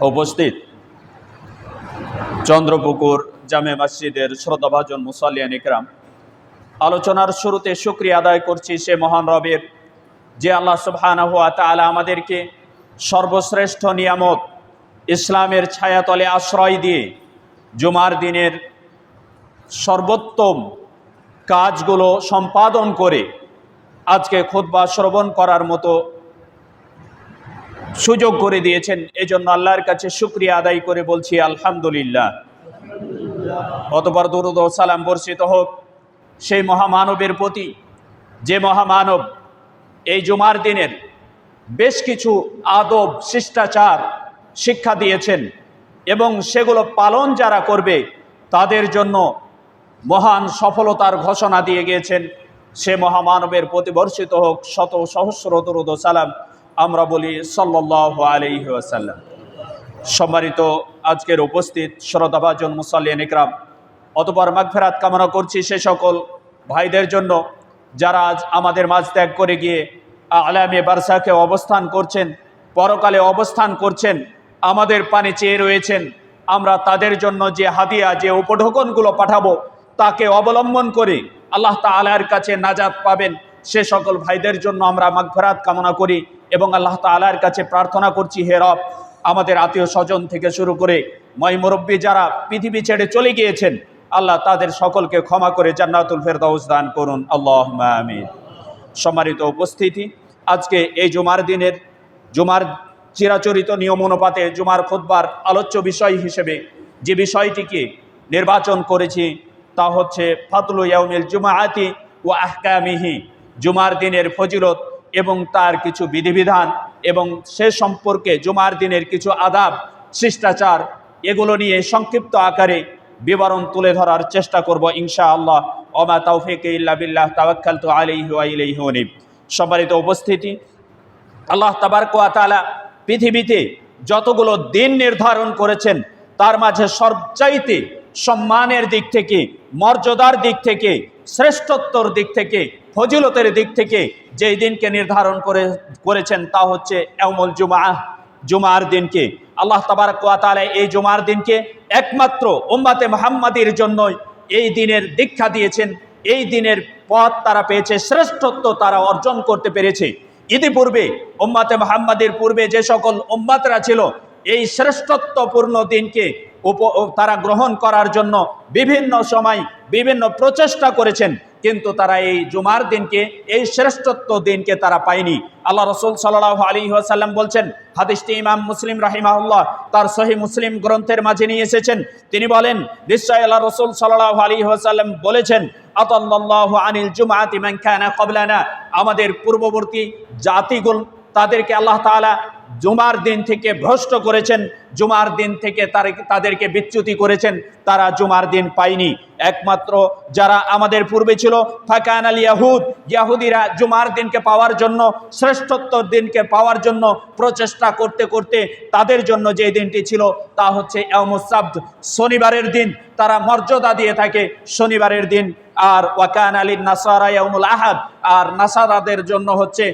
উপস্থিত। চন্দ্রপুকুর জামে মসজিদের শ্রদ্ধাভাজন মুসাল্লিয়ান ইকরাম। আলোচনার শুরুতে শুক্রিয়া আদায় করছি সে মহান রবের, যে আল্লাহ তাআলা আমাদেরকে সর্বশ্রেষ্ঠ নিয়ামত ইসলামের ছায়াতলে আশ্রয় দিয়ে জুমার দিনের সর্বোত্তম কাজগুলো সম্পাদন করে আজকে খুতবা শ্রবণ করার মতো সুযোগ করে দিয়েছেন। এজন্য আল্লাহর কাছে শুক্রিয়া আদায় করে বলছি, আলহামদুলিল্লাহ। অতপর দুরুদ সালাম বর্ষিত হোক। সেই মহামানবের প্রতি, যে মহামানব এই জুমার দিনের বেশ কিছু আদব, শিষ্টাচার শিক্ষা দিয়েছেন এবং সেগুলো পালন যারা করবে, তাদের জন্য মহান সফলতার ঘোষণা দিয়ে গিয়েছেন। সে মহামানবের প্রতি বর্ষিত হোক। শত সহস্র দরুদ সালাম। আমরা বলি সাল্লাহ আলহি আসাল্লাম সম্মানিত আজকের উপস্থিত শ্রদ্ধাভাজন মুসাল্লিয়ান ইকরাম, অতপর মাগফেরাত কামনা করছি সে সকল ভাইদের জন্য যারা আজ আমাদের মাঝ ত্যাগ করে গিয়ে আলামে বারসাকে অবস্থান করছেন, পরকালে অবস্থান করছেন, আমাদের পানে চেয়ে রয়েছেন, আমরা তাদের জন্য যে হাদিয়া, যে উপঢোকনগুলো পাঠাবো, তাকে অবলম্বন করে আল্লাহ তালার কাছে নাজাত পাবেন। সে সকল ভাইদের জন্য আমরা মাগফরাত কামনা করি এবং আল্লাহ তালার কাছে প্রার্থনা করছি, হে রব, আমাদের আত্মীয় স্বজন থেকে শুরু করে ময় মুরব্বী যারা পৃথিবী ছেড়ে চলে গিয়েছেন, আল্লাহ তাদের সকলকে ক্ষমা করে জান্নাতুল ফেরদাউস দান করুন। আল্লাহ আমিন। সম্মানিত উপস্থিতি, আজকে এই জুমার দিনের, জুমার চিরাচরিত নিয়ম অনুপাতে জুমার খুদ্বার আলোচ্য বিষয় হিসেবে যে বিষয়টিকে নির্বাচন করেছি তা হচ্ছে ফাতুল ইয়াউমিল জুমাআতি ও আহকামিহি। জুমার দিনের ফজিলত এবং তার কিছু বিধিবিধান এবং সে সম্পর্কে জুমার দিনের কিছু আদাব, শিষ্টাচার, এগুলো নিয়ে সংক্ষিপ্ত আকারে বিবরণ তুলে ধরার চেষ্টা করব ইনশা আল্লাহ ওমা তৌফিক ইল্লা বিল্লাহ তাওয়াক্কাল আলাইহি ওয়া ইলাইহি উনিব। সম্মানিত উপস্থিতি, আল্লাহ তাবারকালা পৃথিবীতে যতগুলো দিন নির্ধারণ করেছেন, তার মাঝে সবচাইতে সম্মানের দিক থেকে, মর্যাদার দিক থেকে, শ্রেষ্ঠত্বর দিক থেকে ফজিলতের দিক থেকে যেই দিনকে নির্ধারণ করে, করেছেন তা হচ্ছে এমল জুমা জুমার দিনকে। আল্লাহ তাবারকালা এই জুমার দিনকে একমাত্র উম্মাতে মোহাম্মদের জন্যই এই দিনের দীক্ষা দিয়েছেন। এই দিনের পথ তারা পেয়েছে, শ্রেষ্ঠত্ব তারা অর্জন করতে পেরেছে। ইতিপূর্বে উম্মাতে মোহাম্মদের পূর্বে যে সকল উম্মাতরা ছিল, এই শ্রেষ্ঠত্বপূর্ণ দিনকে উপ তারা গ্রহণ করার জন্য বিভিন্ন সময় বিভিন্ন প্রচেষ্টা করেছেন। কিন্তু তারা এই জুমার দিনকে, এই শ্রেষ্ঠত্ব দিনকে তারা পায়নি। আল্লাহ রসুল সাল্লাহ আলী সাল্লাম বলছেন, হাদিসটি ইমাম মুসলিম রাহিমাহুল্লাহ তার সহি মুসলিম গ্রন্থের মাঝে নিয়ে এসেছেন। তিনি বলেন নিশ্চয় আল্লাহ রসুল সাল্লাহ আলী সাল্লাম বলেছেন আতল্লাহ আনিল জুমাতি ম্যাংখানা কবলানা আমাদের পূর্ববর্তী জাতিগুল তাদেরকে আল্লাহ তালা জুমার দিন থেকে ভ্রষ্ট করেছেন, জুমার দিন থেকে তাদেরকে বিচ্যুতি করেছেন, তারা জুমার দিন পায়নি। একমাত্র যারা আমাদের পূর্বে ছিল, ফাকান আল ইয়াহুদ ইয়াহুদিরা জুমার দিনকে পাওয়ার জন্য শ্রেষ্ঠত্বর দিনকে পাওয়ার জন্য প্রচেষ্টা করতে করতে তাদের জন্য যে দিনটি ছিল, তা হচ্ছে এমসাব্দ শনিবারের দিন। তারা মর্যাদা দিয়ে থাকে শনিবারের দিন। আর ওয়াকান আলী নাসারা ইয়ামুল আহাদ, আর নাসারাদের জন্য হচ্ছে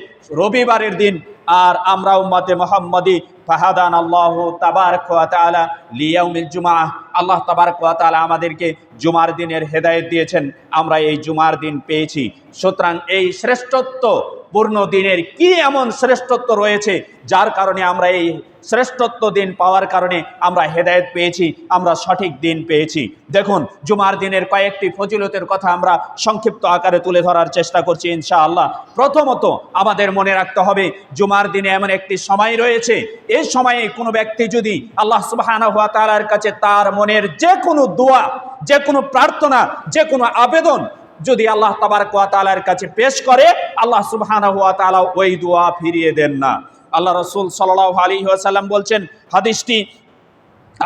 রবিবারের দিন। আর আমরা উম্মাতে মোহাম্মদী ফাহাদান আল্লাহ তাবার তাআলা লিয়াউমিল জুমা আল্লাহ তাবার কোয়াতালা আমাদেরকে জুমার দিনের হেদায়ত দিয়েছেন। আমরা এই জুমার দিন পেয়েছি। সুতরাং এই শ্রেষ্ঠত্ব পূর্ণ দিনের কি এমন শ্রেষ্ঠত্ব রয়েছে, যার কারণে আমরা এই শ্রেষ্ঠত্ব দিন পাওয়ার কারণে আমরা হেদায়েত পেয়েছি, আমরা সঠিক দিন পেয়েছি। দেখুন, জুমার দিনের কয়েকটি ফজিলতের কথা আমরা সংক্ষিপ্ত আকারে তুলে ধরার চেষ্টা করছি, ইনশাআল্লাহ। প্রথমত, আমাদের মনে রাখতে হবে, জুমার দিনে এমন একটি সময় রয়েছে এই সময়ে কোনো ব্যক্তি যদি আল্লাহ সুবাহানা হাত তালার কাছে তার মনের যে কোনো দোয়া, যে কোনো প্রার্থনা, যে কোনো আবেদন যদি আল্লাহ তাবার তালার কাছে পেশ করে, আল্লাহ সুবহানা হুয়া ওই দোয়া ফিরিয়ে দেন না। আল্লাহ রসুল সাল্লাহ আলী সাল্লাম বলছেন, হাদিসটি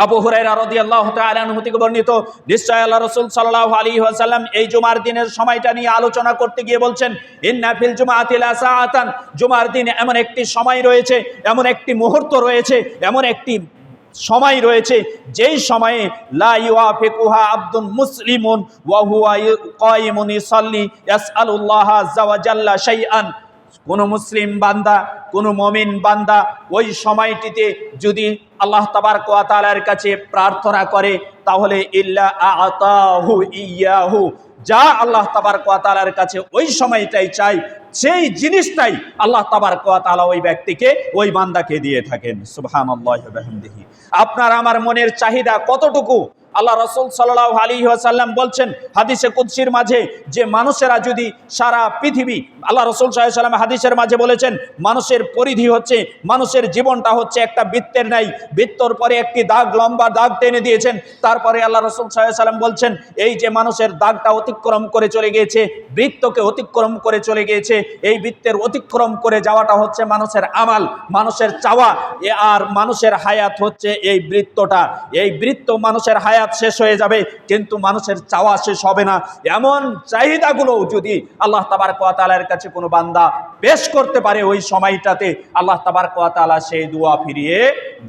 আবু হুরাইরা রাদিয়াল্লাহু তাআলা আনহু বর্ণিত। নিশ্চয় আল্লাহ রাসূল সাল্লাল্লাহু আলাইহি ওয়াসাল্লাম এই জুমার দিনের সময়টা নিয়ে আলোচনা করতে গিয়ে বলছেন, ইন্না ফিল জুমাতি লা সাআতান। জুমার দিনে এমন একটি সময় রয়েছে, এমন একটি মুহূর্ত রয়েছে, এমন একটি সময় রয়েছে, যেই সময়ে লা ইউআফিকুহা আব্দুন মুসলিমুন ওয়া হুয়া কায়িমুন ইসাল্লি ইয়াসআলুল্লাহ আযজা ওয়া জাল্লা শাইআন। কোনো মুসলিম বান্দা, কোনো মমিন বান্দা ওই সময়টিতে যদি আল্লাহ তাবার কোয়াতালার কাছে প্রার্থনা করে, তাহলে ইল্লা আতাহু ইয়াহু। যা আল্লাহ তাবার কোয়াতালার কাছে ওই সময়টাই চাই, সেই জিনিসটাই আল্লাহ তাবার কোয়াতালা ওই ব্যক্তিকে, ওই বান্দাকে দিয়ে থাকেন। সুবহান আপনার আমার মনের চাহিদা কতটুকু? আল্লাহ রসুল সাল্লাহ আলী আসাল্লাম বলছেন হাদিসে কুৎসির মাঝে যে মানুষেরা যদি সারা পৃথিবী, আল্লাহ রসুল সাল্লাম হাদিসের মাঝে বলেছেন, মানুষের পরিধি হচ্ছে, মানুষের জীবনটা হচ্ছে একটা বৃত্তের নাই বৃত্তর পরে একটি দাগ, লম্বা দাগ টেনে দিয়েছেন। তারপরে আল্লাহ রসুল সাল্লাম বলছেন, এই যে মানুষের দাগটা অতিক্রম করে চলে গিয়েছে, বৃত্তকে অতিক্রম করে চলে গিয়েছে, এই বৃত্তের অতিক্রম করে যাওয়াটা হচ্ছে মানুষের আমাল, মানুষের চাওয়া। আর মানুষের হায়াত হচ্ছে এই বৃত্তটা। এই বৃত্ত মানুষের হায়াত শেষ হয়ে যাবে, কিন্তু মানুষের চাওয়া শেষ হবে না। এমন চাহিদাগুলো যদি আল্লাহ তাবার কোয়াতালার কাছে কোনো বান্দা পেশ করতে পারে ওই সময়টাতে, আল্লাহ তাবার কোয়াতালা সেই দোয়া ফিরিয়ে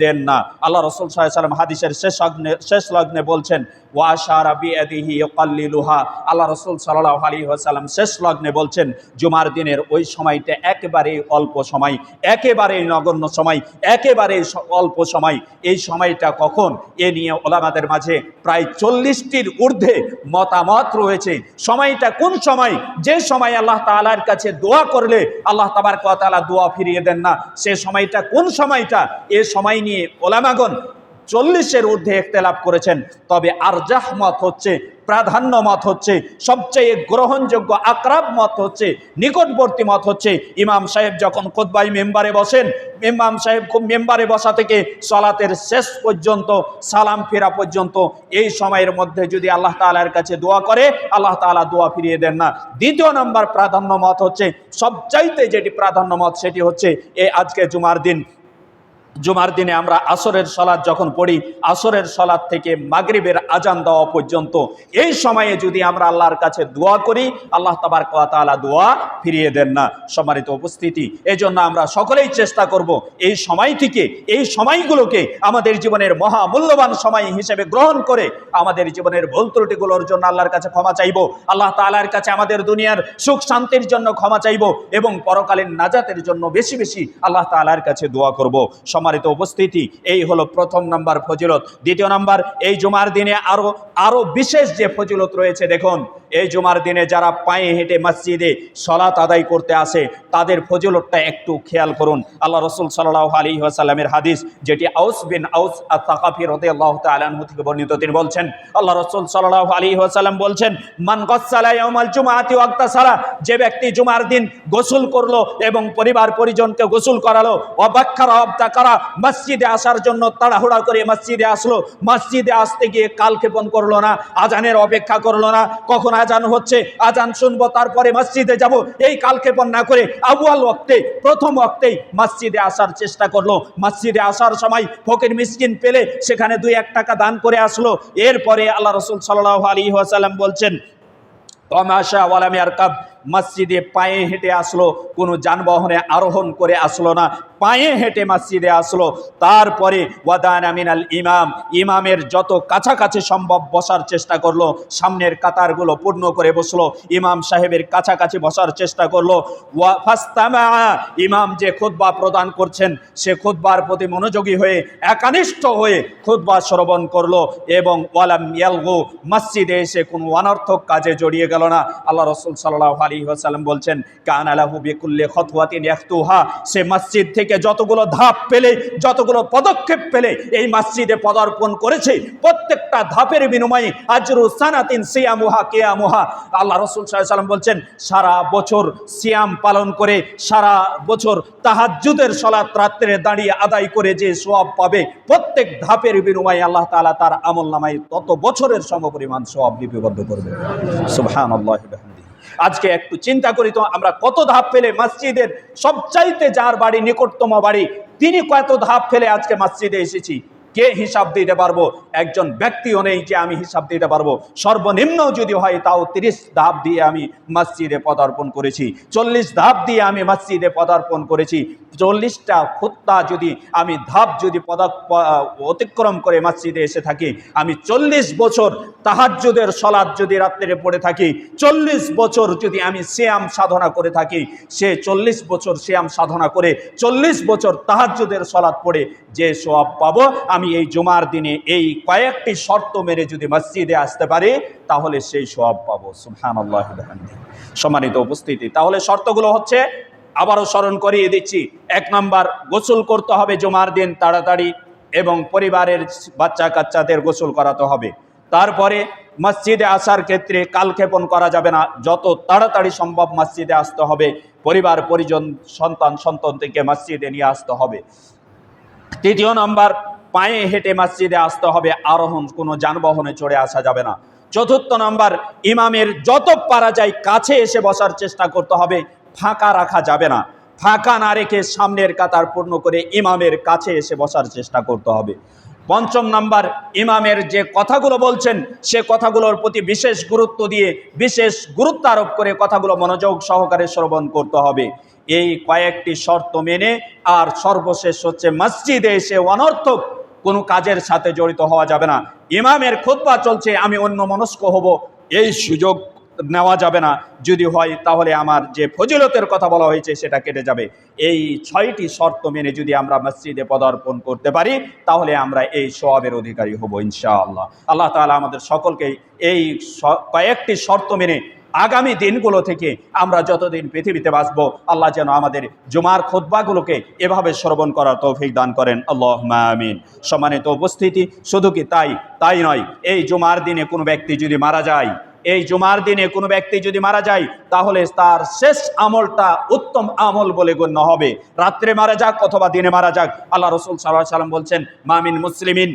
দেন না। আল্লাহ রসুল সাল্লাম হাদিসের শেষ লগ্নে শেষ লগ্নে বলছেন ওয়াশারা বিয়াদিহি ইউকাল্লিলুহা। আল্লাহ রসুল সাল্লাল্লাহু আলাইহি ওয়াসাল্লাম শেষ লগ্নে বলছেন, জুমার দিনের ওই সময়টা একেবারে অল্প সময় একেবারে নগণ্য সময় একেবারে অল্প সময়। এই সময়টা কখন? এ নিয়ে ওলামাদের মাঝে প্রায় চল্লিশটির ঊর্ধ্বে মতামত রয়েছে। সময়টা কোন সময়? যে সময় আল্লাহ তালার কাছে দোয়া করলে আল্লাহ তাবার কতালা দোয়া ফিরিয়ে দেন না, সে সময়টা কোন সময়টা? এ সময় নিয়ে ওলামাগণ চল্লিশের ঊর্ধ্বে একতেলাপ করেছেন। তবে আরজাহ মত হচ্ছে, প্রাধান্য মত হচ্ছে, সবচেয়ে গ্রহণযোগ্য আকরাব মত হচ্ছে, নিকটবর্তী মত হচ্ছে, ইমাম সাহেব যখন কোদবাই মেম্বারে বসেন, ইমাম সাহেব খুব মেম্বারে বসা থেকে সলাতের শেষ পর্যন্ত, সালাম ফেরা পর্যন্ত, এই সময়ের মধ্যে যদি আল্লাহ তাআলার কাছে দোয়া করে, আল্লাহ তাআলা দোয়া ফিরিয়ে দেন না। দ্বিতীয় নম্বর প্রাধান্য মত হচ্ছে, সবচাইতে যেটি প্রাধান্য মত, সেটি হচ্ছে, এই আজকে জুমার দিন। জুমার দিনে আমরা আসরের সলাদ যখন পড়ি, আসরের সলাদ থেকে মাগরিবের আজান দেওয়া পর্যন্ত, এই সময়ে যদি আমরা আল্লাহর কাছে দোয়া করি, আল্লাহ তাবার তাআলা দোয়া ফিরিয়ে দেন না। সম্মানিত উপস্থিতি এই জন্য আমরা সকলেই চেষ্টা করব এই সময়টিকে এই সময়গুলোকে আমাদের জীবনের মহা মূল্যবান সময় হিসেবে গ্রহণ করে আমাদের জীবনের ভুল ত্রুটিগুলোর জন্য আল্লাহর কাছে ক্ষমা চাইব। আল্লাহ তাআলার কাছে আমাদের দুনিয়ার সুখ শান্তির জন্য ক্ষমা চাইব এবং পরকালীন নাজাতের জন্য বেশি বেশি আল্লাহ তাআলার কাছে দোয়া করব। সম্মানিত উপস্থিতি। এই হলো প্রথম নাম্বার ফজিলত। দ্বিতীয় নাম্বার, এই জুমার দিনে আরও আরও বিশেষ যে ফজিলত রয়েছে, দেখুন, এই জুমার দিনে যারা পায়ে হেঁটে মসজিদে সলাত আদায় করতে আসে, তাদের ফজিলতটা একটু খেয়াল করুন। আল্লাহ রসুল সাল্লাহ আলী আসাল্লামের হাদিস, যেটি আউস বিন আউস আর তাকাফির হতে আল্লাহ তালু থেকে বর্ণিত, তিনি বলছেন, আল্লাহ রসুল সাল্লাহ আলী আসাল্লাম বলছেন, মান গসালাইমাল জুমাতি ওয়াক্তা সারা যে ব্যক্তি জুমার দিন গোসল করল এবং পরিবার পরিজনকে গোসল করালো অবাক্ষার অবদা করা মসজিদে আসার জন্য তাড়াহুড়া করে মসজিদে আসলো। মসজিদে আসতে গিয়ে কালক্ষেপণ করল না, আজানের অপেক্ষা করল না। কখন আজান হচ্ছে? আজান শুনব, তারপরে মসজিদে যাব। এই কালক্ষেপণ না করে আবুয়াল ওক্তে প্রথম ওক্তেই মসজিদে আসার চেষ্টা করল। মসজিদে আসার সময় ফকির মিসকিন পেলে সেখানে দুই এক টাকা দান করে আসলো। এরপরে আল্লাহ রসুল সাল্লাহ আলী ওয়াসাল্লাম বলছেন, তমাশা ওয়ালামিয়ার কাব মসজিদে পায়ে হেঁটে আসলো, কোনো যানবাহনে আরোহণ করে আসলো না। পায়ে হেঁটে মসজিদে আসলো। তারপরে ওয়াদান আমিনাল ইমাম, ইমামের যত কাছাকাছি সম্ভব বসার চেষ্টা করল, সামনের কাতারগুলো পূর্ণ করে বসল, ইমাম সাহেবের কাছাকাছি বসার চেষ্টা করল। ওয়া ফাস্তামা, ইমাম যে খুতবা প্রদান করছেন, সে খুতবার প্রতি মনোযোগী হয়ে, একানিষ্ঠ হয়ে খুতবা শ্রবণ করল এবং ওয়ালাম ইয়ালগু, মসজিদে এসে কোনো অনর্থক কাজে জড়িয়ে গেল না। আল্লাহ রসুল সাল্লাহ আলী ওয়াসাল্লাম বলছেন, কান আলাহু বিকুল্লে খতওয়াতিন ইয়াখতুহা সে মসজিদ থেকে যতগুলো ধাপ পেলে, যতগুলো পদক্ষেপ পেলে, এই মসজিদে পদার্পণ করেছে। প্রত্যেকটা ধাপের বিনিময়ে আজরু সানাতিন সিয়ামুহা কেয়ামুহা। আল্লাহ রসুল সাল্লাম বলছেন, সারা বছর সিয়াম পালন করে, সারা বছর তাহাজ্জুদের সলাত রাত্রে দাঁড়িয়ে আদায় করে যে সোয়াব পাবে, প্রত্যেক ধাপের বিনিময়ে আল্লাহ তাআলা তার আমল নামায় তত বছরের সমপরিমাণ সোয়াব লিপিবদ্ধ করবে সুবহানাল্লাহি বিহামদিহি। আজকে একটু চিন্তা করি তো, আমরা কত ধাপ ফেলে মসজিদের সবচাইতে যার বাড়ি, নিকটতম বাড়ি, তিনি কত ধাপ ফেলে আজকে মসজিদে এসেছি? কে হিসাব দিতে পারব? একজন ব্যক্তিও নেই যে আমি হিসাব দিতে পারব। সর্বনিম্ন যদি হয় তাও তিরিশ ধাপ দিয়ে আমি মসজিদে পদার্পণ করেছি। চল্লিশ ধাপ দিয়ে আমি মসজিদে পদার্পণ করেছি। চল্লিশটা খুত্তা যদি আমি ধাপ যদি পদা অতিক্রম করে মসজিদে এসে থাকি, আমি চল্লিশ বছর তাহাজ্জুদের সলাদ যদি রাত্রে পড়ে থাকি, চল্লিশ বছর যদি আমি শ্যাম সাধনা করে থাকি, সে চল্লিশ বছর শ্যাম সাধনা করে চল্লিশ বছর তাহাজ্জুদের সলাদ পড়ে যে সব পাবো, আমি এই জুমার দিনে এই কয়েকটি শর্ত মেরে যদি মসজিদে আসতে পারি, তাহলে সেই সব পাবো। ওয়া সম্মানিত উপস্থিতি, তাহলে শর্তগুলো হচ্ছে আবারও স্মরণ করিয়ে দিচ্ছি, এক নম্বর গোসল করতে হবে জমার দিন তাড়াতাড়ি এবং পরিবারের বাচ্চা কাচ্চাদের গোসল করাতে হবে। তারপরে মসজিদে আসার ক্ষেত্রে কালক্ষেপণ করা যাবে না, যত তাড়াতাড়ি সম্ভব মসজিদে আসতে হবে, পরিবার, পরিজন, সন্তান সন্তান থেকে মসজিদে নিয়ে আসতে হবে। তৃতীয় নম্বর, পায়ে হেঁটে মসজিদে আসতে হবে, আরোহণ কোনো যানবাহনে চড়ে আসা যাবে না। চতুর্থ নম্বর, ইমামের যত পারা যায় কাছে এসে বসার চেষ্টা করতে হবে ফাঁকা রাখা যাবে না। ফাঁকা না রেখে সামনের কাতার পূর্ণ করে ইমামের কাছে এসে বসার চেষ্টা করতে হবে। পঞ্চম নাম্বার, ইমামের যে কথাগুলো বলছেন, সে কথাগুলোর প্রতি বিশেষ গুরুত্ব দিয়ে বিশেষ গুরুত্ব আরোপ করে কথাগুলো মনোযোগ সহকারে শ্রবণ করতে হবে। এই কয়েকটি শর্ত মেনে আর সর্বশেষ হচ্ছে মসজিদে এসে অনর্থক কোনো কাজের সাথে জড়িত হওয়া যাবে না। ইমামের খুতবা চলছে, আমি অন্য মনস্ক হব। এই সুযোগ নেওয়া যাবে না। যদি হয়, তাহলে আমার যে ফজিলতের কথা বলা হয়েছে, সেটা কেটে যাবে। এই ছয়টি শর্ত মেনে যদি আমরা মসজিদে পদার্পণ করতে পারি, তাহলে আমরা এই সবের অধিকারী হব ইনশাআল্লাহ। আল্লাহ তাআলা আমাদের সকলকে এই কয়েকটি শর্ত মেনে আগামী দিনগুলো থেকে আমরা যতদিন পৃথিবীতে বাঁচবো, আল্লাহ যেন আমাদের জুমার খোদবাগুলোকে এভাবে শ্রবণ করার তৌফিক দান করেন। আল্লাহ আমিন। সম্মানিত উপস্থিতি, শুধু কি তাই? তাই নয়, এই জুমার দিনে কোনো ব্যক্তি যদি মারা যায় এই জুমার দিনে কোনো ব্যক্তি যদি মারা যায়, তাহলে তার শেষ আমলটা উত্তম আমল বলে গণ্য হবে। রাত্রে মারা যাক অথবা দিনে মারা যাক, আল্লাহ রসুল সাল্লাহ সাল্লাম বলছেন মামিন মুসলিমিন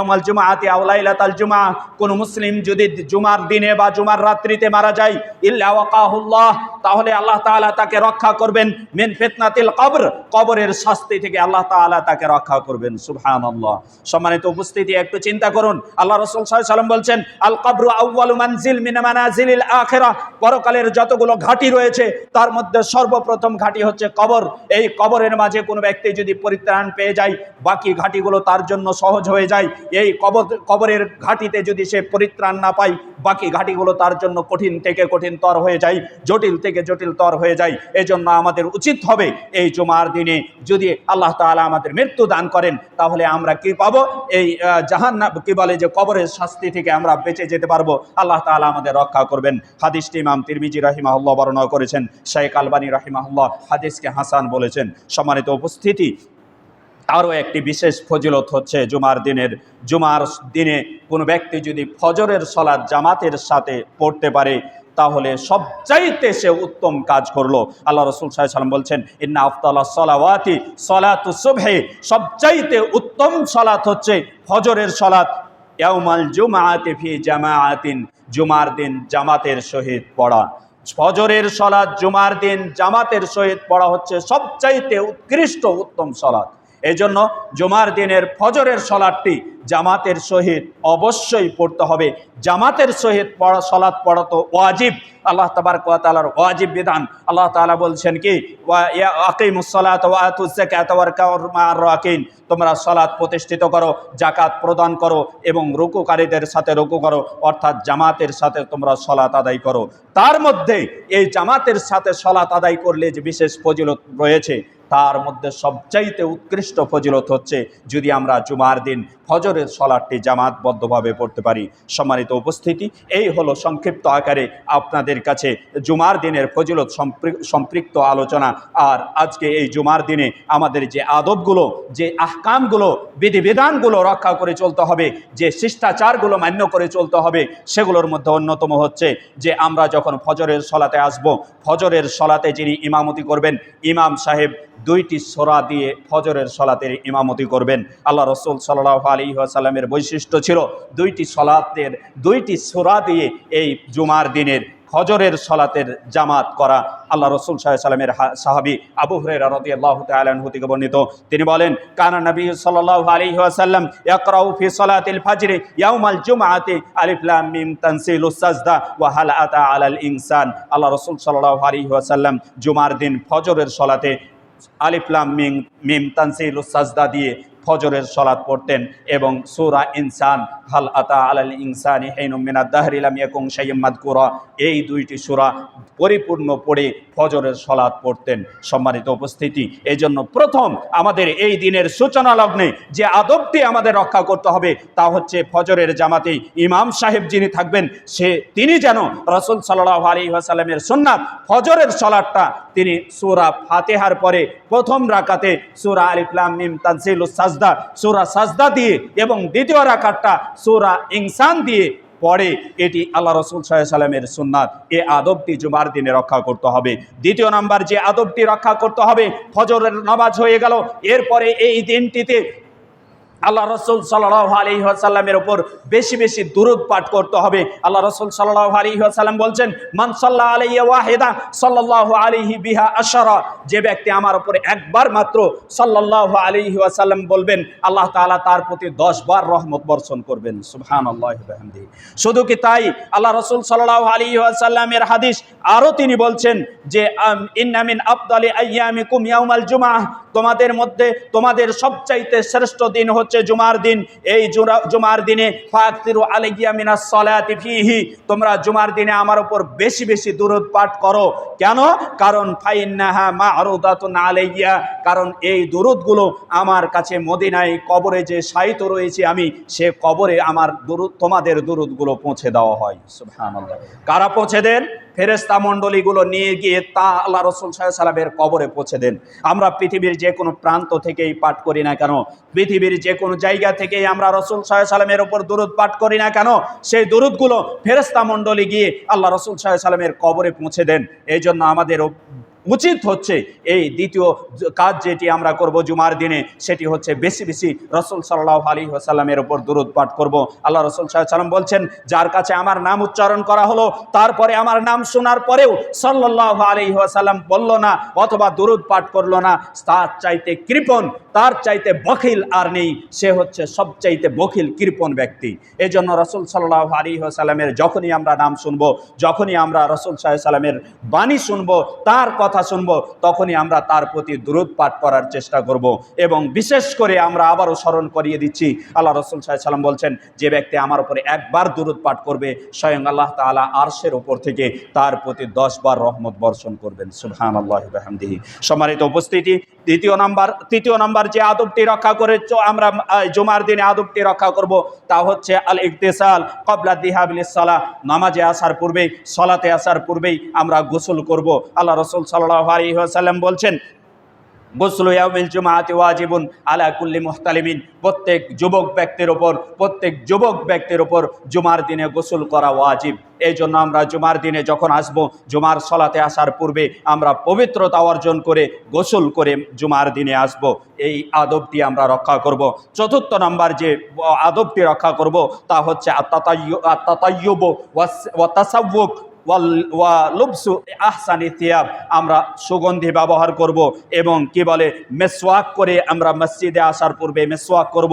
এমাল জুমাআতি আউলাইলাতাল জুমা কোন মুসলিম যদি জুমার দিনে বা জুমার রাত্রিতে মারা যায়, ইল্লা ওয়াকাহুল্লাহ তাহলে আল্লাহ তাআলা তাকে রক্ষা করবেন মিন ফিতনাতিল কবর, কবরের শাস্তি থেকে আল্লাহ তাআলা তাকে রক্ষা করবেন, সুবহানাল্লাহ। সম্মানিত উপস্থিতি, একটু চিন্তা করুন। আল্লাহ রসুল সাল্লাম বলছেন, আল কবরু আউয়ালু মানজিল মিন মানাজিলিল আখিরাহ পরকালের যতগুলো ঘাটি রয়েছে, তার মধ্যে সর্বপ্রথম ঘাটি হচ্ছে কবর। এই কবরের মাঝে কোনো ব্যক্তি যদি পরিত্রাণ পেয়ে যায়, বাকি ঘাটিগুলো তার জন্য সহজ হয়ে যায়। এই কবর, কবরের ঘাটিতে যদি সে পরিত্রাণ না পায়, বাকি ঘাটিগুলো তার জন্য কঠিন থেকে কঠিন তর হয়ে যায়, জটিল থেকে জটিল তর হয়ে যায়। এজন্য আমাদের উচিত হবে এই জুমার দিনে যদি আল্লাহ তাআলা আমাদের মৃত্যু দান করেন, তাহলে আমরা কি পাবো? এই জাহান কি বলে যে কবরের শাস্তি থেকে আমরা বেঁচে যেতে পারব। আল্লাহ তাআলা আমাদের রক্ষা করবেন। হাদিসটি ইমাম তিরমিজি রাহিমাহুল্লাহ বর্ণনা করেছেন শেখ আলবানী রাহিমাহুল্লাহ হাদিসকে হাসান বলেছেন। সম্মানিত উপস্থিতি, আরও একটি বিশেষ ফজিলত হচ্ছে জুমার দিনের, জুমার দিনে কোনো ব্যক্তি যদি ফজরের সলাদ জামাতের সাথে পড়তে পারে, তাহলে সবচাইতে সে উত্তম কাজ করল। আল্লাহ রসুল সাহেব সাল্লাম বলছেন, ইন্না আফতাল্লাহ সলাওয়াতি সলাতু সুবহে সবচাইতে উত্তম সলাত হচ্ছে ফজরের সলাত। ইয়াউমাল জুমআতি ফি জামাআতিন, জুমার দিন জামাতের সহিত পড়া। ফজরের সালাত, জুমার দিন জামাতের সহিত পড়া হচ্ছে সবচাইতে উৎকৃষ্ট উত্তম সলাৎ এই জন্য জুমার দিনের ফজরের সলাদটি জামাতের সহিত অবশ্যই পড়তে হবে। জামাতের সহিত পড়া সলাৎ পড়া তো ওয়াজিব। আল্লাহ তাবার তালার ওয়াজিব বিধান। আল্লাহ তাআলা বলছেন কি তোমরা সলাৎ প্রতিষ্ঠিত করো জাকাত প্রদান করো এবং রুকুকারীদের সাথে রুকু করো, অর্থাৎ জামাতের সাথে তোমরা সলাৎ আদায় করো। তার মধ্যে এই জামাতের সাথে সলাৎ আদায় করলে যে বিশেষ ফজিলত রয়েছে তার মধ্যে সবচাইতে উৎকৃষ্ট ফজিলত হচ্ছে যদি আমরা জুমার দিন ফজরের সলাটটি জামাতবদ্ধভাবে পড়তে পারি। সম্মানিত উপস্থিতি, এই হলো সংক্ষিপ্ত আকারে আপনাদের কাছে জুমার দিনের ফজিলত সম্পৃ- সম্পৃক্ত আলোচনা। আর আজকে এই জুমার দিনে আমাদের যে আদবগুলো, যে আহকামগুলো, বিধিবিধানগুলো রক্ষা করে চলতে হবে, যে শিষ্টাচারগুলো মান্য করে চলতে হবে, সেগুলোর মধ্যে অন্যতম হচ্ছে যে আমরা যখন ফজরের সলাতে আসব, ফজরের সলাতে যিনি ইমামতি করবেন, ইমাম সাহেব দুইটি সোরা দিয়ে ফজরের সলাতের ইমামতি করবেন। আল্লাহ রসুল সাল্লাহ আলী আসাল্লামের বৈশিষ্ট্য ছিল দুইটি সলাতের, দুইটি সোরা দিয়ে এই জুমার দিনের ফজরের সলাতের জামাত করা। আল্লাহ রসুল সাল্লাহ সাল্লামের সাহাবি আবু হরেরা রদি আল্লাহ থেকে বর্ণিত। তিনি বলেন, কানা নবী সাল্লাহ আলী ওয়াসাল্লাম ইয়াকরাউ ফি সলাতিল ফাজরে ইয়াউমাল জুমআতি আলিফ লাম মিম তানসিলুস সাজদা ওয়া হাল আতা আলাল ইনসান। আল্লাহ রসুল সাল্লাল্লাহু আলাইহি ওয়াসাল্লাম জুমার দিন ফজরের সলাতে আলিফ লাম মিম মিম তানসিল সাজদা দিয়ে ফজরের সলাৎ পড়তেন এবং সুরা ইনসান, হাল আতা আলাল ইনসানি হিনুম মিনাদ দাহরি লাম ইয়াকুম শাইয়্যুম মাযকুরা, এই দুইটি সুরা পরিপূর্ণ পড়ে ফজরের সলাৎ পড়তেন। সম্মানিত উপস্থিতি এই জন্য প্রথম আমাদের এই দিনের সূচনা লগ্নে যে আদবটি আমাদের রক্ষা করতে হবে তা হচ্ছে ফজরের জামাতে ইমাম সাহেব যিনি থাকবেন, সে তিনি যেন রসুল সাল্লাহ আলী আসাল্লামের সুন্নাত ফজরের সলাটটা তিনি সুরা ফাতেহার পরে প্রথম রাকাতে সুরা আলিফলাম মিম তানসিল সাজদা, সুরা সাজদা দিয়ে এবং দ্বিতীয় রাকাতটা সুরা ইনসান দিয়ে পরে এটি আল্লাহ রসুল সাল্লামের সুন্নাত। এ আদবটি জুমার দিনে রক্ষা করতে হবে। দ্বিতীয় নাম্বার যে আদবটি রক্ষা করতে হবে, ফজরের নামাজ হয়ে গেল। এরপরে এই দিনটিতে আল্লাহ রসুল সাল্লাহ আলী আসাল্লামের ওপর বেশি বেশি দুরুদ পাঠ করতে হবে। আল্লাহ রসুল সাল্লাহ আলী আসাল্লাম বলছেন মান সাল্লাহ আলিয়া ওয়াহেদা সাল্লাহ আলিহি বিহা আশারা। যে ব্যক্তি আমার ওপরে একবার মাত্র সাল্লাহ আলিহি আসাল্লাম বলবেন আল্লাহ তাআলা তার প্রতি দশ বার রহমত বর্ষণ করবেন। সুবহান আল্লাহ শুধু কি তাই? আল্লাহ রসুল সাল্লাহ আলী আসাল্লামের হাদিস আরও তিনি বলছেন যে আম, ইন্নামিন আবদালি আয়ামি কুমিয়াউমাল জুমাহ। তোমাদের মধ্যে তোমাদের সবচাইতে শ্রেষ্ঠ দিন হচ্ছে জুমার দিন। এই জুমার দিনে ফাকতিরু আলাইয়া মিনাস সালাতি ফিহি। তোমরা জুমার দিনে আমার উপর বেশি বেশি দুরুদ পাঠ করো। কেন? কারণ ফাইন্নাহা মা'রুদাতুন আলাইয়া। কারণ এই দুরুদগুলো আমার কাছে মদিনায় কবরে যে সাহিত্য রয়েছে আমি, সে কবরে আমার দুরুদ তোমাদের দুরুদগুলো পৌঁছে দেওয়া হয়। সুবহানাল্লাহ। কারা পৌঁছে দেন? ফেরেস্তা মণ্ডলীগুলো নিয়ে গিয়ে তা আল্লাহ রসুল সাহেব সালামের কবরে পৌঁছে দেন। আমরা পৃথিবীর যে কোনো প্রান্ত থেকেই পাঠ করি না কেন? পৃথিবীর যে কোনো জায়গা থেকেই আমরা রসুল সাহেব সালামের ওপর দুরুদ পাঠ করি না কেন? সেই দুরুদগুলো ফেরেস্তা মণ্ডলী গিয়ে আল্লাহ রসুল সাহেব সালামের কবরে পৌঁছে দেন। এই জন্য আমাদের উচিত হচ্ছে এই দ্বিতীয় কাজ যেটি আমরা করব জুমার দিনে, সেটি হচ্ছে বেশি বেশি রসুল সাল্লাহ আলী সাল্লামের ওপর দুরুদ পাঠ করব। আল্লাহ রসুল সাল্লাম বলছেন, যার কাছে আমার নাম উচ্চারণ করা হলো, তারপরে আমার নাম শোনার পরেও সাল্লাহ আলী সাল্লাম বলল না অথবা দুরুদ পাঠ করল না। তার চাইতে কৃপণ, তার চাইতে বখিল আর নেই। সে হচ্ছে সবচাইতে বখিল, কৃপণ ব্যক্তি। এই জন্য রসুল সাল্লাহ আলী সাল্লামের যখনই আমরা নাম শুনব, যখনই আমরা রসুল সাল্লামের বাণী শুনব, তার কথা শুনব, তখনই আমরা তার প্রতি দূরত পাঠ করার চেষ্টা করব। এবং বিশেষ করে আমরা আবারও স্মরণ করিয়ে দিচ্ছি, আল্লাহ রসুল সাহেব বলছেন, যে ব্যক্তি আমার উপরে একবার দূরত পাঠ করবে, স্বয়ং আল্লাহ তালা আরশের উপর থেকে তার প্রতি দশবার রহমত বর্ষণ করবেন। সুলহান আল্লাহ সম্মানিত উপস্থিতি দ্বিতীয় নাম্বার, তৃতীয় নাম্বার যে আদবটি রক্ষা করে আমরা জুমার দিনে আদবটি রক্ষা করব, তা হচ্ছে আল ইকতেসাল কবলা দিহাবিল সালাহ নামাজে আসার পূর্বেই, সলাতে আসার পূর্বেই আমরা গোসল করব। আল্লাহ রসুল সাল্লাহ আলী সাল্লাম বলছেন গোসল ইয়াউমিল জুমাআতি ওয়াজিবুন আলা কুল্লি মুহতালিমিন। প্রত্যেক যুবক ব্যক্তির ওপর প্রত্যেক যুবক ব্যক্তির ওপর জুমার দিনে গোসল করা ওয়াজিব। এই জন্য আমরা জুমার দিনে যখন আসব, জুমার সলাতে আসার পূর্বে আমরা পবিত্রতা অর্জন করে গোসল করে জুমার দিনে আসব। এই আদবটি আমরা রক্ষা করব। চতুর্থ নম্বর যে আদবটি রক্ষা করব, তা হচ্ছে আত্মাতাইয়ব ওয়াতাসাউক ওয়াল- ওয়া লুবসু আহসানি থিয়াব আমরা সুগন্ধি ব্যবহার করব এবং কি বলে, মেসওয়াক করে আমরা মসজিদে আসার পূর্বে মেসওয়াক করব।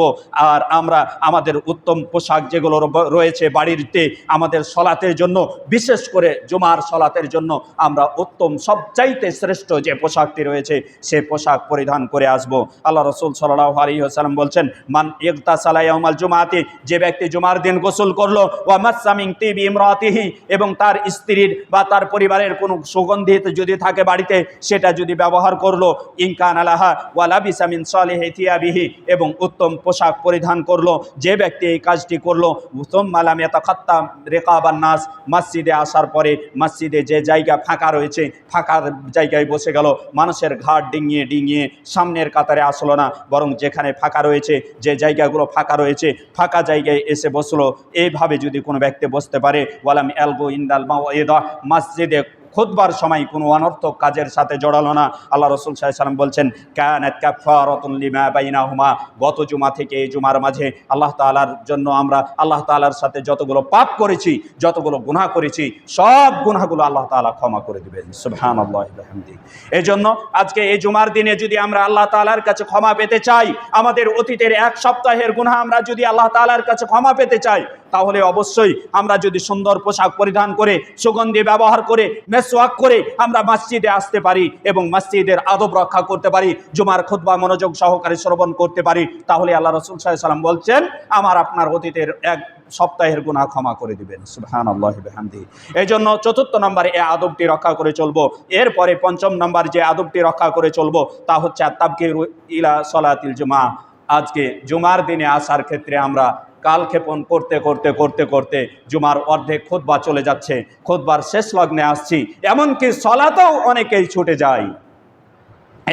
আর আমরা আমাদের উত্তম পোশাক যেগুলো রয়েছে বাড়িতে আমাদের সলাতের জন্য, বিশেষ করে জুমার সলাতের জন্য আমরা উত্তম, সবচাইতে শ্রেষ্ঠ যে পোশাকটি রয়েছে, সে পোশাক পরিধান করে আসব। আল্লাহ রসুল সাল্লাহ আলী সাল্লাম বলছেন, মান ইকতা সালাইমাল জুমাতে যে ব্যক্তি জুমার দিন গোসল করল, ওয়া মাসামিং তিবি ইমরাতিহি এবং তার স্ত্রীর বা তার পরিবারের কোনো সুগন্ধি যদি থাকে বাড়িতে, সেটা যদি ব্যবহার করল, ইনকান আলাহা ওয়ালাবিসা মিন সালিহি থিয়াবিহি, এবং উত্তম পোশাক পরিধান করল, যে ব্যক্তি এই কাজটি করল উত্তম মালাম ইয়াতাখাত্তা রেকাবান নাস, মসজিদে আসার পরে মসজিদে যে জায়গা ফাঁকা রয়েছে, ফাঁকা জায়গায় বসে গেল, মানুষের ঘাট ডিঙিয়ে ডিঙিয়ে সামনের কাতারে আসলো না, বরং যেখানে ফাঁকা রয়েছে, যে জায়গাগুলো ফাঁকা রয়েছে, ফাঁকা জায়গায় এসে বসল। এইভাবে যদি কোনো ব্যক্তি বসতে পারে, ওয়ালাম এলগো ইন্দাল মসজিদে খুদবার সময় কোনো অনর্থক কাজের সাথে জড়ালো না। আল্লাহ রসুল সাল্লাম বলছেন, কানাত কাফারাতুন লিমা বাইনাহুমা। গত জুমা থেকে এই জুমার মাঝে আল্লাহ তাআলার জন্য আমরা আল্লাহ তাআলার সাথে যতগুলো পাপ করেছি, যতগুলো গুনাহ করেছি, সব গুনাহগুলো আল্লাহ তাআলা ক্ষমা করে দেবেন। সুবহানাল্লাহি ওয়া বিহামদিহি। এজন্য আজকে এই জুমার দিনে যদি আমরা আল্লাহ তালার কাছে ক্ষমা পেতে চাই, আমাদের অতীতের এক সপ্তাহের গুনাহ আমরা যদি আল্লাহ তালার কাছে ক্ষমা পেতে চাই তাহলে অবশ্যই আমরা যদি সুন্দর পোশাক পরিধান করে, সুগন্ধি ব্যবহার করে, মেসওয়াক করে আমরা মসজিদে আসতে পারি এবং মসজিদের আদব রক্ষা করতে পারি, জুমার খুতবা মনোযোগ সহকারে শ্রবণ করতে পারি, তাহলে আল্লাহ রসুল সাল্লাম বলছেন, আমার আপনার অতীতের এক সপ্তাহের গুণা ক্ষমা করে দিবেন। সুবহান আল্লাহ হামদি এই জন্য চতুর্থ নম্বরে এই আদবটি রক্ষা করে চলবো। এরপরে পঞ্চম নম্বর যে আদবটি রক্ষা করে চলবো, তা হচ্ছে আত্তাবকে ইলা সলাতিল জুমা। আজকে জুমার দিনে আসার ক্ষেত্রে আমরা কালক্ষেপণ করতে করতে করতে করতে জুমার অর্ধেক খোদবা চলে যাচ্ছে। খোদবার শেষ লগ্নে আসছি। এমনকি সলাতেও অনেকেই ছুটে যায়।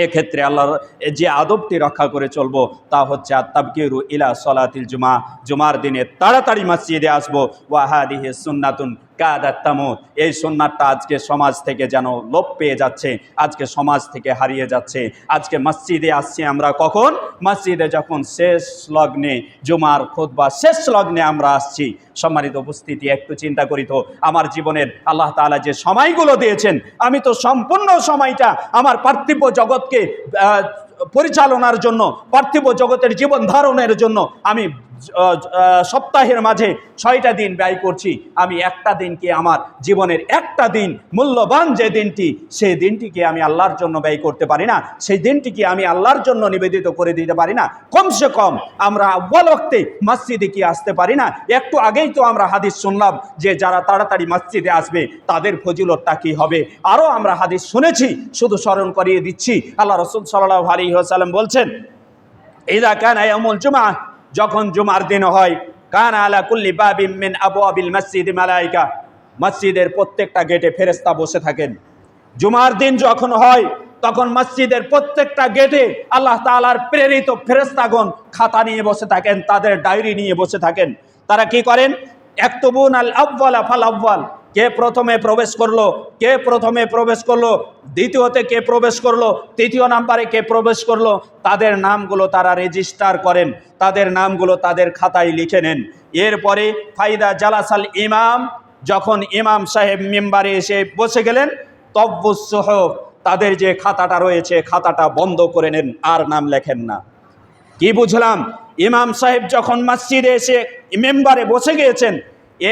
এক্ষেত্রে আল্লাহর যে আদবটি রক্ষা করে চলবো তা হচ্ছে আত্তাবকিরু ইলা সলাতিল জুমা। জুমার দিনে তাড়াতাড়ি মসজিদে আসব। ওয়াহাদিহে সুন্নাতুন এই সুন্নাতটা আজকে সমাজ থেকে যেন লোপ পেয়ে যাচ্ছে, আজকে সমাজ থেকে হারিয়ে যাচ্ছে। আজকে মসজিদে আসছি আমরা কখন? মসজিদে যখন শেষ লগ্নে, জুমার খোদবা শেষ লগ্নে আমরা আসছি। সম্মানিত উপস্থিতি, একটু চিন্তা করি তো, আমার জীবনের আল্লাহ তাআলা যে সময়গুলো দিয়েছেন, আমি তো সম্পূর্ণ সময়টা আমার পার্থিব জগৎকে পরিচালনার জন্য, পার্থিব জগতের জীবন ধারণের জন্য আমি সপ্তাহের মাঝে ছয়টা দিন ব্যয় করছি। আমি একটা দিনকে আমার জীবনের একটা দিন, মূল্যবান যে দিনটি সেই দিনটিকে আমি আল্লাহর জন্য ব্যয় করতে পারি না। সেই দিনটিকে আমি আল্লাহর জন্য নিবেদিত করে দিতে পারি না। কমসে কম আমরা আব্বাল ওক্তে মসজিদে কি আসতে পারি না? একটু আগেই তো আমরা হাদিস শুনলাম যে যারা তাড়াতাড়ি মসজিদে আসবে, তাদের ফজিলতটা কি হবে? আরও আমরা হাদিস শুনেছি, শুধু স্মরণ করিয়ে দিচ্ছি। আল্লাহ রসুল সাল্লাহ আলী সাল্লাম বলছেন, ইদা কান জুমা যখন জুমার দিন হয়, কান আলা কুল্লি বাবিম আবু আবিল মসজিদ মালাইকা, মসজিদের প্রত্যেকটা গেটে ফেরেশতা বসে থাকেন। জুমার দিন যখন হয়, তখন মসজিদের প্রত্যেকটা গেটে আল্লাহ তাআলার প্রেরিত ফেরেশতাগণ খাতা নিয়ে বসে থাকেন, তাদের ডায়েরি নিয়ে বসে থাকেন। তারা কি করেন? এক একতবুন আল আব্বাল ফাল আব্বাল কে প্রথমে প্রবেশ করল? কে প্রথমে প্রবেশ করল? দ্বিতীয়তে কে প্রবেশ করল? তৃতীয় নাম্বারে কে প্রবেশ করল? তাদের নামগুলো তারা রেজিস্টার করেন। তাদের নামগুলো তাদের খাতায় লিখে নেন। এরপরে ফাইদা জালাসাল ইমাম, যখন ইমাম সাহেব মেম্বারে এসে বসে গেলেন তব্বুসহ তাদের যে খাতাটা রয়েছে, খাতাটা বন্ধ করে নেন, আর নাম লেখেন না। কি বুঝলাম? ইমাম সাহেব যখন মসজিদে এসে মেম্বারে বসে গিয়েছেন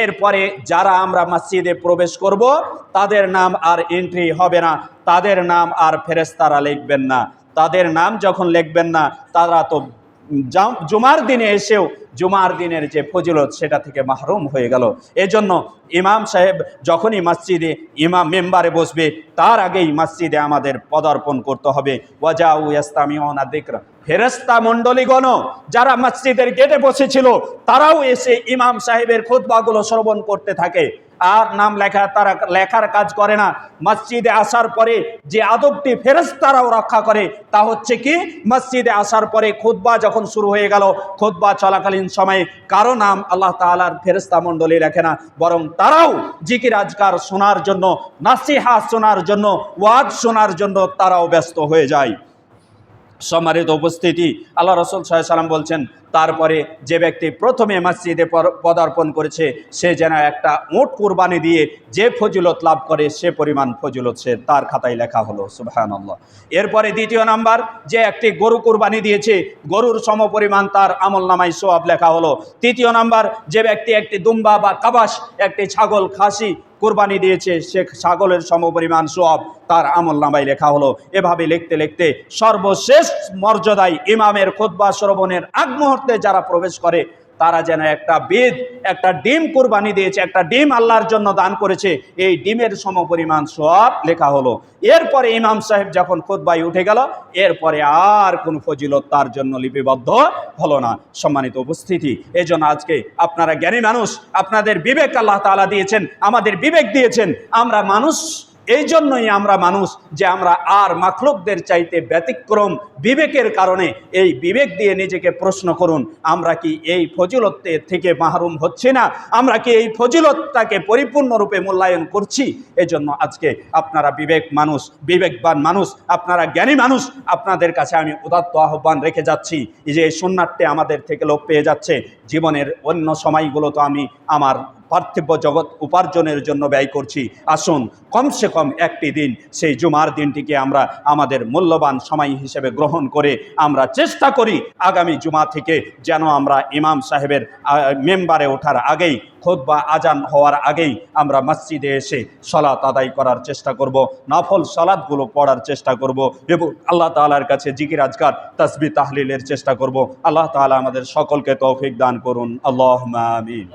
এরপরে যারা আমরা মসজিদে প্রবেশ করব, তাদের নাম আর এন্ট্রি হবে না। তাদের নাম আর ফেরেস্তারা লিখবেন না। তাদের নাম যখন লিখবেন না, তারা তো জুমার দিনে এসেও জুমার দিনের যে ফজিলত সেটা থেকে মাহরুম হয়ে গেল। এজন্য ইমাম সাহেব যখনই মসজিদে ইমাম মেম্বারে বসবে, তার আগেই মসজিদে আমাদের পদার্পণ করতে হবে। ওয়াজাউ ইয়াস্তামিউনা যিকরা। ফেরেশতা মণ্ডলীগণ, যারা মসজিদের গেটে বসেছিল, তারাও এসে ইমাম সাহেবের খুতবাগুলো শ্রবণ করতে থাকে। আর নাম লেখা, তারা লেখার কাজ করে না। মসজিদে আসার পরে যে আদবটি ফেরেশতারাও রক্ষা করে, তা হচ্ছে কি? মসজিদে আসার পরে খুতবা যখন শুরু হয়ে গেল, খুতবা চলাকালীন সময়ে কারও নাম আল্লাহ তাআলার ফেরেশতা মণ্ডলী লেখে না। বরং তারাও জিকির আজকার শোনার জন্য, নাসিহা শোনার জন্য, ওয়াজ শোনার জন্য তারাও ব্যস্ত হয়ে যায়। সম্মানিত উপস্থিতি, আল্লাহ রসুল সাল্লাম বলছেন তারপরে যে ব্যক্তি প্রথমে মসজিদে পদার্পণ করেছে, সে যেন একটা উট কুরবানি দিয়ে যে ফজিলত লাভ করে, সে পরিমাণ ফজিলত সে তার খাতায় লেখা হলো সুবাহান এরপরে দ্বিতীয় নাম্বার, যে একটি গরু কুরবানি দিয়েছে, গরুর সমপরিমাণ তার আমল নামায় সোয়াব লেখা হলো। তৃতীয় নাম্বার, যে ব্যক্তি একটি দুম্বা বা কাবাস, একটি ছাগল খাসি কোরবানি দিয়েছে, সে ছাগলের সমপরিমাণ সোয়াব তার আমল নামায় লেখা হলো। এভাবে লিখতে লিখতে সর্বশেষ মর্যাদায় ইমামের খোদবা শ্রবণের আগ মুহূর্তে যারা প্রবেশ করে, তারা যেন একটা বেদ, একটা ডিম কোরবানি দিয়েছে, একটা ডিম আল্লাহর জন্য দান করেছে, এই ডিমের সমপরিমাণ সব লেখা হলো। এরপরে ইমাম সাহেব যখন খোদবাই উঠে গেল, এরপরে আর কোন ফজিলত তার জন্য লিপিবদ্ধ হলো না। সম্মানিত উপস্থিতি এই জন্য আজকে আপনারা জ্ঞানী মানুষ, আপনাদের বিবেক আল্লাহ তাআলা দিয়েছেন, আমাদের বিবেক দিয়েছেন, আমরা মানুষ এই জন্যই আমরা মানুষ যে আমরা আর মাখলুকদের চাইতে ব্যতিক্রম বিবেকের কারণে এই বিবেক দিয়ে নিজেকে প্রশ্ন করুন, আমরা কি এই ফজিলতে থেকে মাহরুম হচ্ছি না? আমরা কি এই ফজিলতটাকে পরিপূর্ণরূপে মূল্যায়ন করছি? এজন্য আজকে আপনারা বিবেক মানুষ, বিবেকবান মানুষ, আপনারা জ্ঞানী মানুষ, আপনাদের কাছে আমি উদাত্ত আহ্বান রেখে যাচ্ছি যে এই আমাদের থেকে লোপ পেয়ে যাচ্ছে। জীবনের অন্য সময়গুলো তো আমি আমার পার্থিব জগৎ উপার্জনের জন্য ব্যয় করছি। আসুন, কমসে কম একটি দিন সেই জুমার দিনটিকে আমরা আমাদের মূল্যবান সময় হিসেবে গ্রহণ করে আমরা চেষ্টা করি আগামী জুমা থেকে যেন আমরা ইমাম সাহেবের মেম্বারে ওঠার আগেই খোদ বা আজান হওয়ার আগেই আমরা মসজিদে এসে সলাত আদায় করার চেষ্টা করব, নফল সলাদগুলো পড়ার চেষ্টা করব এবং আল্লাহ তাআলার কাছে জিকির আজকার তসবি তাহলিলের চেষ্টা করব। আল্লাহ তাআলা আমাদের সকলকে তৌফিক দান করুন। আল্লাহ আমিন।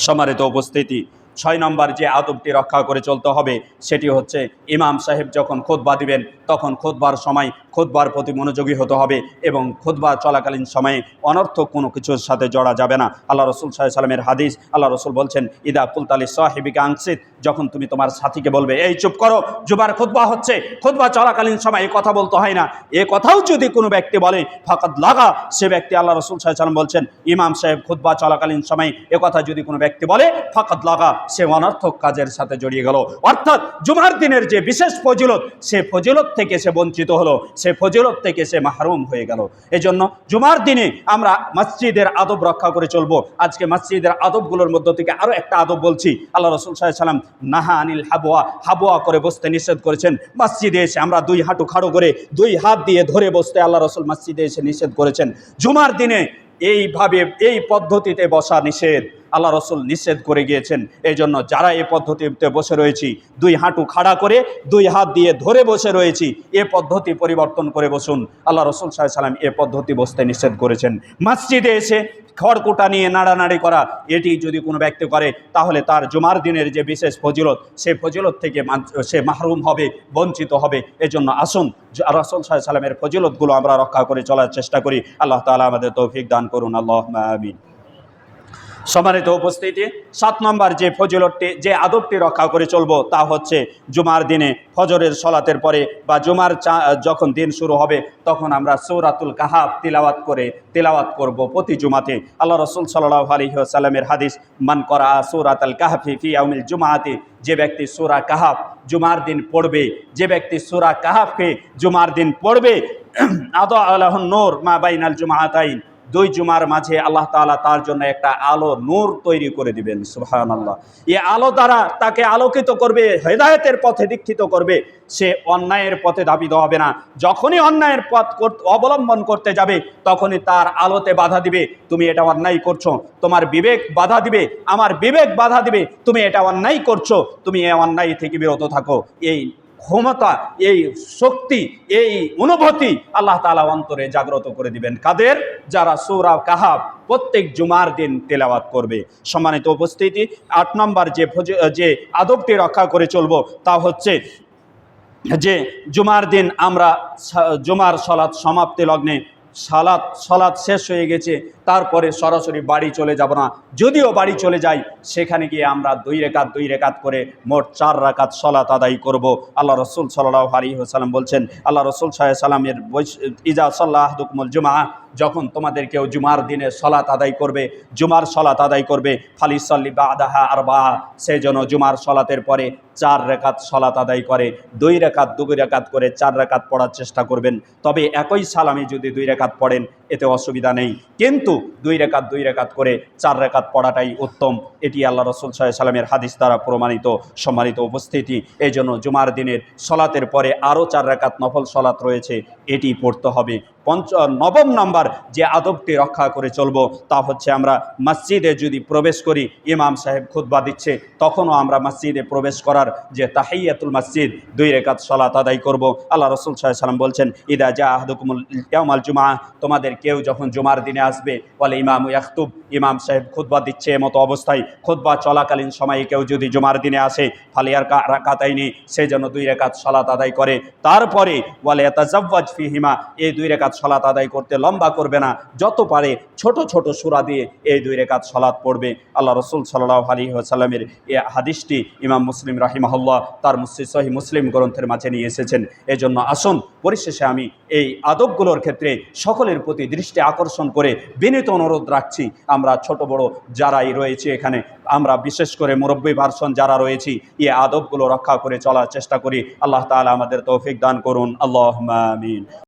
সম্মানিত উপস্থিতি। ছয় নম্বর যে আদবটি রক্ষা করে চলতে হবে, সেটি হচ্ছে ইমাম সাহেব যখন খোদবা দিবেন, তখন খোদবার সময় খোদবার প্রতি মনোযোগী হতে হবে এবং খোদবা চলাকালীন সময়ে অনর্থক কোনো কিছুর সাথে জড়া যাবে না। আল্লাহ রসুল সাহেব সালামের হাদিস, আল্লাহ রসুল বলছেন, ইদা কুলতালি সাহেবিকা আংসিত যখন তুমি তোমার সাথীকে বলবে, এই চুপ করো জুবার খোদবা হচ্ছে খোদবা চলাকালীন সময় এই কথা বলতে হয় না। এ কথাও যদি কোনো ব্যক্তি বলে ফাকাত লাগা সে ব্যক্তি আল্লাহ রসুল সাহেব সালাম বলছেন, ইমাম সাহেব খুদ্া চলাকালীন সময় এ কথা যদি কোনো ব্যক্তি বলে ফাকাত লাগা সে অনর্থক কাজের সাথে জড়িয়ে গেল। অর্থাৎ জুমার দিনের যে বিশেষ ফজিলত, সে ফজিলত থেকে সে বঞ্চিত হলো, সে ফজিলত থেকে সে মাহরুম হয়ে গেল। এজন্য জুমার দিনে আমরা মসজিদের আদব রক্ষা করে চলবো। আজকে মসজিদের আদবগুলোর মধ্য থেকে আরও একটা আদব বলছি। আল্লাহ রসুল সাহেব সালাম নাহা আনিল হাবোয়া হাবোয়া করে বসতে নিষেধ করেছেন। মসজিদে এসে আমরা দুই হাঁটু খাড়ো করে দুই হাত দিয়ে ধরে বসতে আল্লাহ রসুল মসজিদে এসে নিষেধ করেছেন। জুমার দিনে এইভাবে, এই পদ্ধতিতে বসা নিষেধ। আল্লাহ রসুল নিষেধ করে গিয়েছেন। এই জন্য যারা এই পদ্ধতিতে বসে রয়েছি, দুই হাঁটু খাড়া করে দুই হাত দিয়ে ধরে বসে রয়েছি, এ পদ্ধতি পরিবর্তন করে বসুন। আল্লাহ রসুল সাহেব সাল্লাম এ পদ্ধতি বসতে নিষেধ করেছেন। মসজিদে এসে খড়কুটা নিয়ে নাড়ানাড়ি করা, এটি যদি কোনো ব্যক্তি করে, তাহলে তার জুমার দিনের যে বিশেষ ফজিলত, সে ফজিলত থেকে সে মাহরুম হবে, বঞ্চিত হবে। এজন্য আসুন রাসূল সাহেব সাল্লামের ফজিলতগুলো আমরা রক্ষা করে চলার চেষ্টা করি। আল্লাহ তাআলা আমাদের তৌফিক দান করুন। আল্লাহ আমিন। সম্মানিত উপস্থিতি, সাত নম্বর যে ফজিলতটি, যে আদবটি রক্ষা করে চলবো তা হচ্ছে জুমার দিনে ফজরের সলাতের পরে বা জুমার যখন দিন শুরু হবে, তখন আমরা সৌরাতুল কাহাব তিলাওয়াত করে তিলাওয়াত করব প্রতি জুমাতে। আল্লাহ রসুল সাল্লাহ আলহি সাল্লামের হাদিস, মান করা সৌরাত আল কাহাফি ফি আউমিল জুমাতে যে ব্যক্তি সুরা কাহাব জুমার দিন পড়বে, যে ব্যক্তি সুরা কাহাবকে জুমার দিন পড়বে, আদ আল্লাহ নোর মা বাইনাল জুমাতাইন। দুই জুমার মাঝে আল্লাহ তাআলা তার জন্য একটা আলো নূর তৈরি করে দিবেন সুহান আল্লাহ এ আলো দ্বারা তাকে আলোকিত করবে, হেদায়তের পথে দীক্ষিত করবে, সে অন্যায়ের পথে ধাবিত হবে না। যখনই অন্যায়ের পথ অবলম্বন করতে যাবে, তখনই তার আলোতে বাধা দিবে, তুমি এটা অন্যায় করছ, তোমার বিবেক বাধা দিবে, আমার বিবেক বাধা দিবে, তুমি এটা অন্যায় করছ, তুমি এ অন্যায় থেকে বিরত থাকো। এই ক্ষমতা, এই শক্তি, এই অনুভূতি আল্লাহ তালা অন্তরে জাগ্রত করে দিবেন। কাদের? যারা সৌরা কাহাব প্রত্যেক জুমার দিন তেলাওয়াত করবে। সম্মানিত উপস্থিতি, আট নম্বর যে যে আদবটি রক্ষা করে চলবো তা হচ্ছে যে জুমার দিন আমরা জুমার সলাৎ সমাপ্তি লগ্নে সালাত সলাৎ শেষ হয়ে গেছে, তারপরে সরাসরি বাড়ি চলে যাব না। যদিও বাড়ি চলে যাই, সেখানে গিয়ে আমরা দুই রেখাত দুই রেখাত করে মোট চার রাকাত সলাত আদায় করব। আল্লাহ রসুল সাল্লাহ আলী সাল্লাম বলছেন, আল্লাহ রসুল সাহেব সাল্লামের ইজা সাল্লাহ দুকমুল জুমা যখন তোমাদের কেউ জুমার দিনে সলাত আদায় করবে, জুমার সলাত আদায় করবে ফালি সল্লি বা আদাহা আর বা সে যেন জুমার সলাতের পরে চার রেখাত সলাত আদায় করে, দুই রেখাত দুই রেখাত করে চার রেখাত পড়ার চেষ্টা করবেন। তবে একই সালামে যদি দুই রেখাত পড়েন এতে অসুবিধা নেই। কিন্তু দুই রেখাত দুই রেখাত করে চার রেখাত পড়াটাই উত্তম। এটি আল্লাহ রসুল সাহেব সালামের হাদিস দ্বারা প্রমাণিত, সম্মানিত উপস্থিতি। এই জন্য জুমার দিনের সলাতের পরে আরও চার রেখাত নফল সলাত রয়েছে, এটি পড়তে হবে। পঞ্চ, নবম নম্বর যে আদবটি রক্ষা করে চলব, তা হচ্ছে আমরা মসজিদে যদি প্রবেশ করি, ইমাম সাহেব খুতবা দিচ্ছে, তখনও আমরা মসজিদে প্রবেশ করার যে তাহিয়াতুল মসজিদ, দুই রেখাত সলাত আদায় করব। আল্লাহ রসুল সাহেব সালাম বলছেন, ইদা জা আহদুকুমুল ইয়ামাল জুমা তোমাদের কেউ যখন জুমার দিনে আসবে, বলে, ইমাম ইয়াখতুব, ইমাম সাহেব খুতবা দিচ্ছে এমতো অবস্থায়, খুতবা চলাকালীন সময়ে কেউ যদি জুমার দিনে আসে ফালিয়ার রাকাতাইনি সে যেন দুই রেখাত সালাত আদায় করে। তারপরে বলে এতাজাব্বাজ ফিহিমা এই দুই রেখাত সলাত আদায় করতে লম্বা করবে না, যত পারে ছোট ছোট সুরা দিয়ে এই দুই রেখাত সলাত পড়বে। আল্লাহ রসুল সাল্লাহ আলী সাল্লামের এ হাদিসটি ইমাম মুসলিম রাহিমাহুল্লাহ তার মুসি সহি মুসলিম গ্রন্থের মাঝে নিয়ে এসেছেন। এজন্য আসুন, পরিশেষে আমি এই আদবগুলোর ক্ষেত্রে সকলের প্রতি দৃষ্টি আকর্ষণ করে বিনীত অনুরোধ রাখছি। আমরা ছোট বড় যারাই রয়েছে এখানে, আমরা বিশেষ করে মুরব্বী ভার্সন যারা রয়েছি এই আদবগুলো রক্ষা করে চলার চেষ্টা করি। আল্লাহ তালা আমাদের তৌফিক দান করুন। আল্লাহ আমিন।